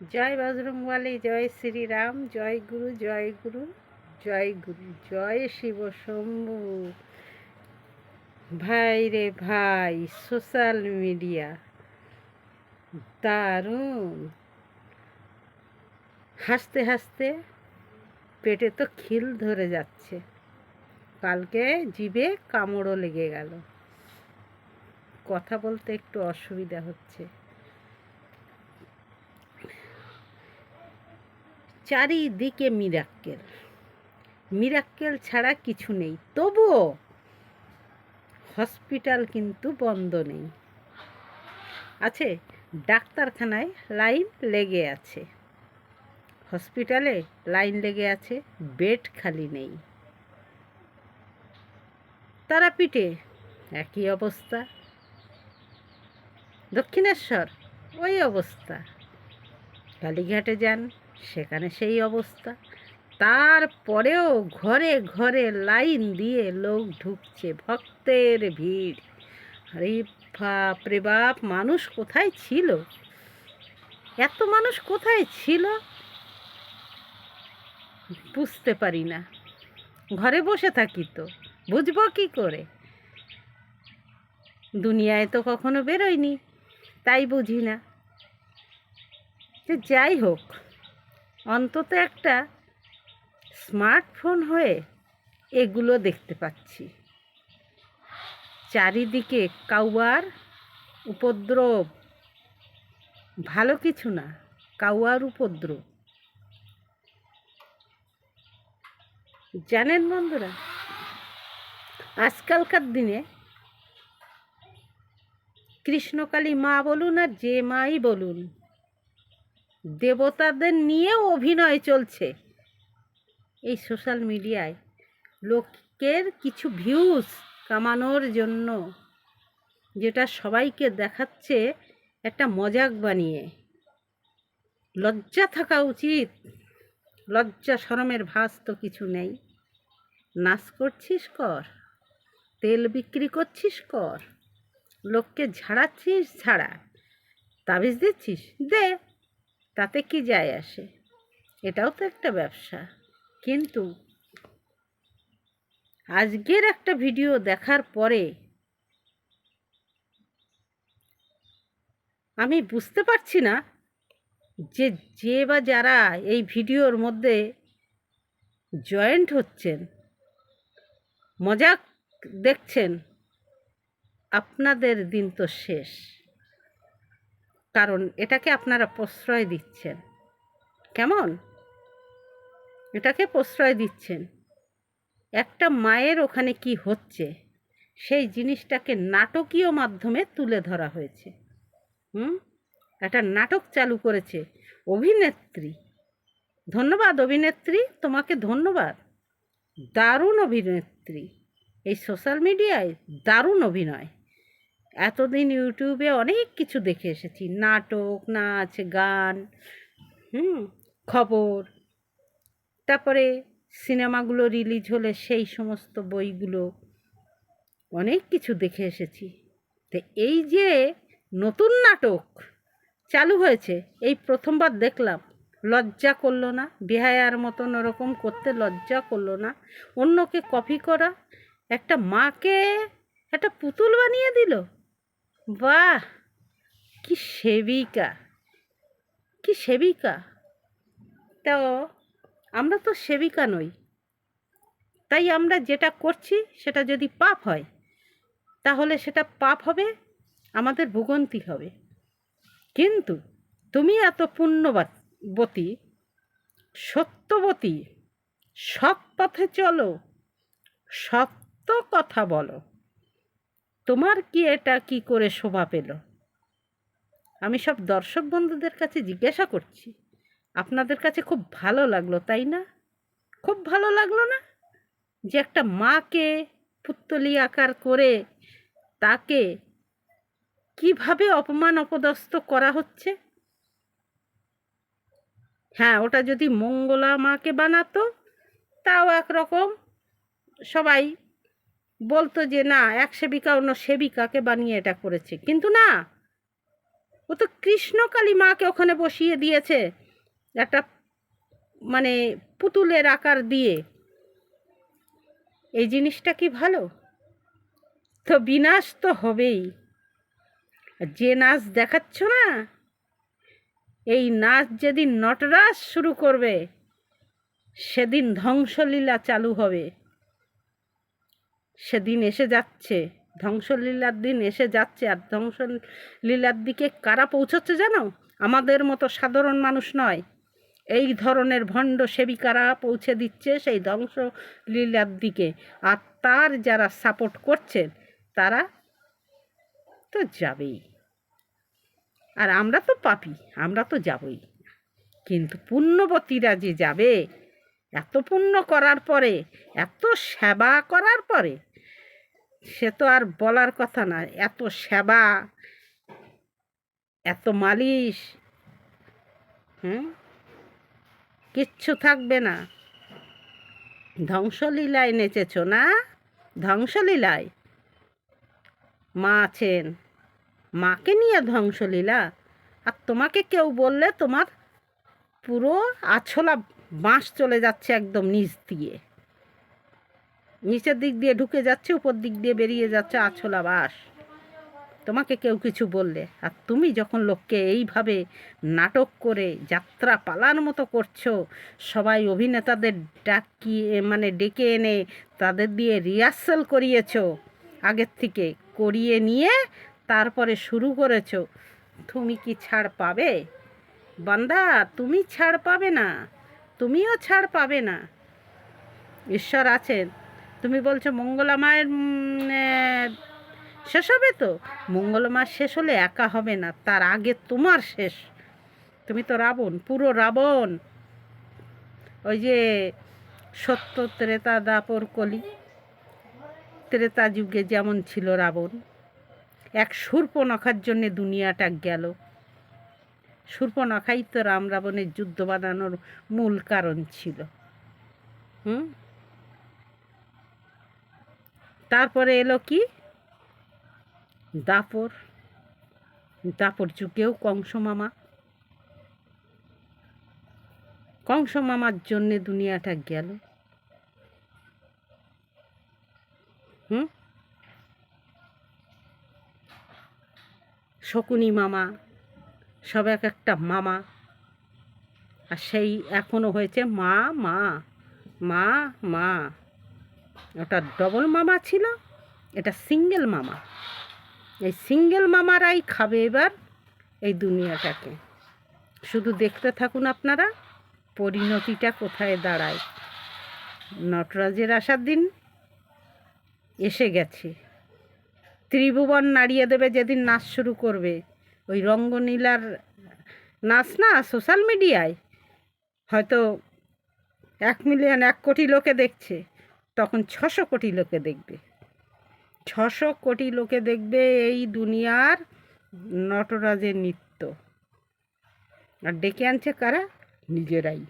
জয় বজরংবলী, জয় শ্রীরাম, জয় গুরু জয় গুরু জয় গুরু, জয় শিব শম্ভু। ভাই রে ভাই, সোশ্যাল মিডিয়া, দারুণ। হাসতে হাসতে পেটে তো খিল ধরে যাচ্ছে। কালকে জিভে কামড়ও লেগে গেল। কথা বলতে একটু অসুবিধা হচ্ছে। চারিদিকে মিরাক্কেল। মিরাক্কেল ছাড়া কিছু নেই। তবুও হসপিটাল কিন্তু বন্ধ নেই। আছে, ডাক্তারখানায় লাইন লেগে আছে। হসপিটালে লাইন লেগে আছে, বেড খালি নেই। তারাপীঠে একই অবস্থা। দক্ষিণেশ্বর, ওই অবস্থা। কালীঘাটে যান। সেখানে সেই অবস্থা। তারপরেও ঘরে ঘরে লাইন দিয়ে লোক ঢুকছে, ভক্তের ভিড়। আরে বাপ রে বাপ, মানুষ কোথায় ছিল? এত মানুষ কোথায় ছিল? বুঝতে পারি না। ঘরে বসে থাকি তো, বুঝব কি করে? দুনিয়ায় তো কখনো বেরোয়নি তাই বুঝি না। যাই হোক অন্তত একটা স্মার্টফোন হয়ে এগুলো দেখতে পাচ্ছি। চারিদিকে কাউয়ার উপদ্রব। ভালো কিছু না কাউয়ার উপদ্রব। জানেন বন্ধুরা, আজকালকার দিনে কৃষ্ণকালী মা বলুন আর যে মাই বলুন দেবতাদের নিয়েও অভিনয় চলছে। এই সোশ্যাল মিডিয়ায় লোকের কিছু ভিউজ কামানোর জন্য যেটা সবাইকে দেখাচ্ছে একটা মজাক বানিয়ে। লজ্জা থাকা উচিত। লজ্জা, শরমের ভাস তো কিছু নেই। নাচ করছিস কর। তেল বিক্রি করছিস কর। লোককে ঝাড়াচ্ছিস, ঝাড়া। তাবিজ দিচ্ছিস, দে। তাতে কি যায় আসে? এটাও তো একটা ব্যবসা। কিন্তু আজকের একটা ভিডিও দেখার পরে আমি বুঝতে পারছি না যে যে বা যারা এই ভিডিওর মধ্যে জয়েন্ট হচ্ছেন মজা দেখছেন, আপনাদের দিন তো শেষ। কারণ এটাকে আপনারা প্রশ্রয় দিচ্ছেন। কেমন? এটাকে প্রশ্রয় দিচ্ছেন। একটা মায়ের ওখানে কি হচ্ছে? সেই জিনিসটাকে নাটকীয় মাধ্যমে তুলে ধরা হয়েছে। হুম? একটা নাটক চালু করেছে অভিনেত্রী। ধন্যবাদ অভিনেত্রী, তোমাকে ধন্যবাদ। দারুণ অভিনেত্রী। এই সোশ্যাল মিডিয়ায় দারুণ অভিনয়। এতদিন ইউটিউবে অনেক কিছু দেখে এসেছি। নাটক, নাচ, গান, হুম, খবর। তারপরে সিনেমাগুলো রিলিজ হলে সেই সমস্ত বইগুলো অনেক কিছু দেখে এসেছি। তো এই যে নতুন নাটক চালু হয়েছে, এই প্রথমবার দেখলাম। লজ্জা করল না, বেহায়ার মতন ওরকম করতে লজ্জা করল না। অন্যকে কপি করা, একটা মাকে একটা পুতুল বানিয়ে দিল। বাহ! কি সেবিকা। কি সেবিকা? তো আমরা তো সেবিকা নই। তাই আমরা যেটা করছি, সেটা যদি পাপ হয়, তাহলে সেটা পাপ হবে, আমাদের ভুগন্তি হবে। কিন্তু তুমি এত পুণ্যবতী, সত্যবতী, সৎ পথে চলো, সত্য কথা বলো। তোমার কি এটা কি করে শোভা পেল? আমি সব দর্শক বন্ধুদের কাছে জিজ্ঞাসা করছি। আপনাদের কাছে খুব ভালো লাগল, তাই না? খুব ভালো লাগল না? যে একটা মাকে পুত্তলি আকার করে তাকে কীভাবে অপমান অপদস্থ করা হচ্ছে? হ্যাঁ ওটা যদি মঙ্গলা মাকে বানাতো, তাও একরকম সবাই বলতো যে, না, এক সেবিকা অন্য সেবিকাকে বানিয়ে এটা করেছে। কিন্তু না। ও তো কৃষ্ণকালী মাকে ওখানে বসিয়ে দিয়েছে একটা মানে পুতুলের আকার দিয়ে। এই জিনিসটা কি ভালো? তো বিনাশ তো হবেই। যে নাচ দেখাচ্ছ না, এই নাচ যেদিন নটরাজ শুরু করবে, সেদিন ধ্বংসলীলা চালু হবে। সেদিন এসে যাচ্ছে। ধ্বংসলীলার দিন এসে যাচ্ছে। আর ধ্বংসলীলার দিকে কারা পৌঁছচ্ছে জানো? আমাদের মতো সাধারণ মানুষ নয়। এই ধরনের ভণ্ড সেবিকারা পৌঁছে দিচ্ছে সেই ধ্বংসলীলার দিকে। আর তার যারা সাপোর্ট করছেন তারা তো যাবেই। আর আমরা তো পাপি, আমরা তো যাবই। কিন্তু পুণ্যবতীরা যে যাবে, এত পুণ্য করার পরে, এত সেবা করার পরে সে তো আর বলার কথা না। এত সেবা, এত মালিশ, হুম? কিচ্ছু থাকবে না। ধ্বংসলীলায় নেচেছ না? ধ্বংসলীলায়? মা আছেন। মাকে নিয়ে ধ্বংসলীলা? আর তোমাকে কেউ বললে তোমার পুরো আছলা বাঁশ চলে যাচ্ছে একদম নিচ দিয়ে। নিচের দিক দিয়ে ঢুকে যাচ্ছে, উপর দিক দিয়ে বেরিয়ে যাচ্ছে আছলা বাস তোমাকে কেউ কিছু বললে? আর তুমি যখন লোককে এইভাবে নাটক করে যাত্রা পালার মতো করছ, সবাই অভিনেতাদের ডাকিয়ে মানে ডেকে এনে তাদের দিয়ে রিহার্সাল করিয়েছো, আগের থেকে করিয়ে নিয়ে তারপরে শুরু করেছ, তুমি কি ছাড় পাবে? বান্দা, তুমি ছাড় পাবে না। তুমিও ছাড় পাবে না। ঈশ্বর আছেন। তুমি বলছো মঙ্গলা মায়ের শেষ হবে তো? মঙ্গলা মার শেষ হলে একা হবে না, তার আগে তোমার শেষ। তুমি তো রাবণ, পুরো রাবণ। ওই যে সত্য ত্রেতা দাপর কলি, ত্রেতা যুগে যেমন ছিল রাবণ, এক সূর্পনখার জন্যে দুনিয়াটা গেল। সূর্পনখাই তো রাম রাবণের যুদ্ধ বানানোর মূল কারণ ছিল। হুম? তারপরে এলো কি? দাপর। দাপর যুগেও কংস মামা কংস মামার জন্যে দুনিয়াটা গেল। হুম? শকুনি মামা, সব এক একটা মামা। আর সেই এখনও হয়েছে মা মা মা মা। ওটা ডবল মামা ছিল, এটা সিঙ্গেল মামা। এই সিঙ্গেল মামারাই খাবে এবার এই দুনিয়াটাকে। শুধু দেখতে থাকুন আপনারা, পরিণতিটা কোথায় দাঁড়ায়। নটরাজের আসার দিন এসে গেছে। ত্রিভুবন নাড়িয়ে দেবে যেদিন নাচ শুরু করবে। ওই রঙ্গনীলার নাচ না সোশ্যাল মিডিয়ায় হয়তো এক মিলিয়ন এক কোটি লোকে দেখছে। তখন ছশো কোটি লোকে দেখবে। ছশো কোটি লোকে দেখবে এই দুনিয়ার নটরাজের নৃত্য। আর ডেকে আনছে কারা? নিজেরাই।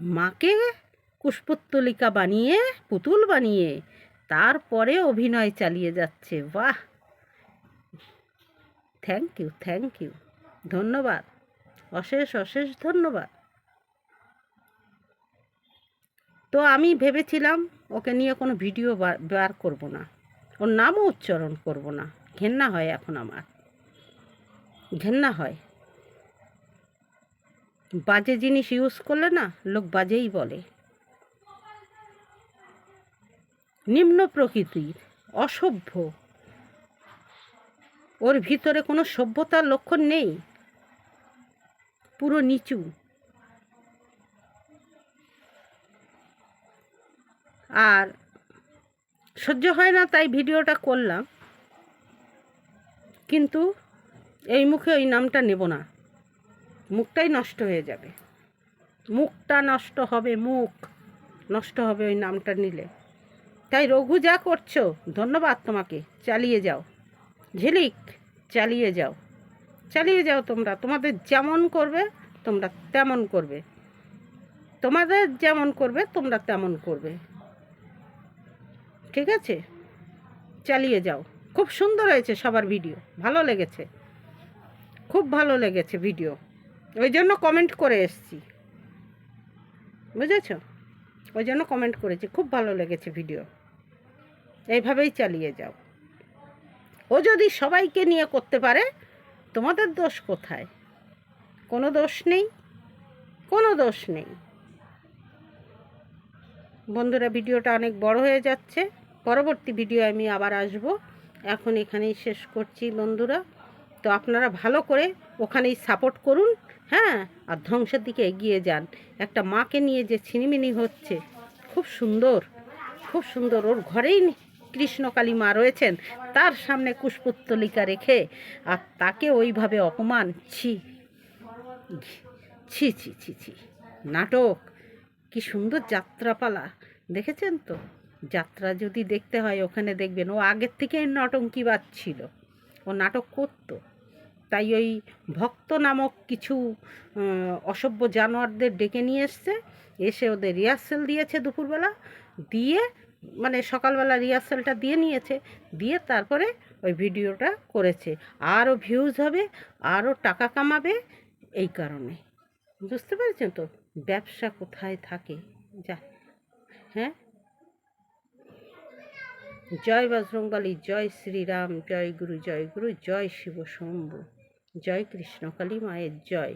মাকে কুষ্পত্তলিকা বানিয়ে, পুতুল বানিয়ে, তারপরে অভিনয় চালিয়ে যাচ্ছে। বাহ! থ্যাংক ইউ থ্যাংক ইউ ধন্যবাদ। অশেষ অশেষ ধন্যবাদ। তো আমি ভেবেছিলাম ওকে নিয়ে কোনো ভিডিও বার- করব না। ওর নামও উচ্চারণ করব না। ঘেন্না হয় এখন আমার। ঘেন্না হয়। বাজে জিনিস ইউজ করলে না লোক বাজেই বলে। নিম্ন প্রকৃতির অসভ্য। ওর ভিতরে কোনো সভ্যতার লক্ষণ নেই। পুরো নিচু। আর সহ্য হয় না, তাই ভিডিওটা করলাম। কিন্তু এই মুখে ওই নামটা নেব না। মুখটাই নষ্ট হয়ে যাবে। মুখটা নষ্ট হবে, মুখ নষ্ট হবে ওই নামটা নিলে। তাই রঘু যা করছ, ধন্যবাদ তোমাকে। চালিয়ে যাও। ঝিলিক, চালিয়ে যাও। চালিয়ে যাও তোমরা। তোমাদের যেমন করবে, তোমরা তেমন করবে। তোমাদের যেমন করবে, তোমরা তেমন করবে। ঠিক আছে? চালিয়ে যাও। খুব সুন্দর হয়েছে সবার ভিডিও ভালো লেগেছে। খুব ভালো লেগেছে ভিডিও ওই জন্য কমেন্ট করে এসছি। বুঝেছ? ওই জন্য কমেন্ট করেছি। খুব ভালো লেগেছে ভিডিও এইভাবেই চালিয়ে যাও। ও যদি সবাইকে নিয়ে করতে পারে, তোমাদের দোষ কোথায়? কোনো দোষ নেই? কোনো দোষ নেই। বন্ধুরা ভিডিওটা অনেক বড় হয়ে যাচ্ছে। পরবর্তী ভিডিও আমি আবার আসব। এখন এখানেই শেষ করছি বন্ধুরা। তো আপনারা ভালো করে ওখানেই সাপোর্ট করুন হ্যাঁ? আর ধ্বংসের দিকে এগিয়ে যান। একটা মাকে নিয়ে যে ছিনিমিনি হচ্ছে, খুব সুন্দর খুব সুন্দর। ওর ঘরেই কৃষ্ণকালী মা রয়েছেন, তার সামনে কুশপুত্তলিকা রেখে, আর তাকে ওইভাবে অপমান, ছি ছি ছি ছি ছি, নাটক, কি সুন্দর যাত্রাপালা, দেখেছেন তো? যাত্রা যদি দেখতে হয়, ওখানে দেখবেন। ও আগের থেকে নটঙ্কিবাদ ছিল। ও নাটক করতো। তাই ওই ভক্ত নামক কিছু অসভ্য জানোয়ারদের ডেকে নিয়ে এসছে। এসে ওদের রিহার্সেল দিয়েছে দুপুরবেলা। দিয়ে মানে সকালবেলা রিহার্সেলটা দিয়ে নিয়েছে। দিয়ে তারপরে ওই ভিডিওটা করেছে। আরও ভিউজ হবে, আরও টাকা কামাবে এই কারণে। বুঝতে পেরেছেন তো? ব্যবসা কোথায় থাকে? যা হ্যাঁ? জয় বজরঙ্গলী জয় শ্রীরাম, জয় গুরু জয় গুরু, জয় শিব শম্ভু, জয় কৃষ্ণকালী মায়ের জয়।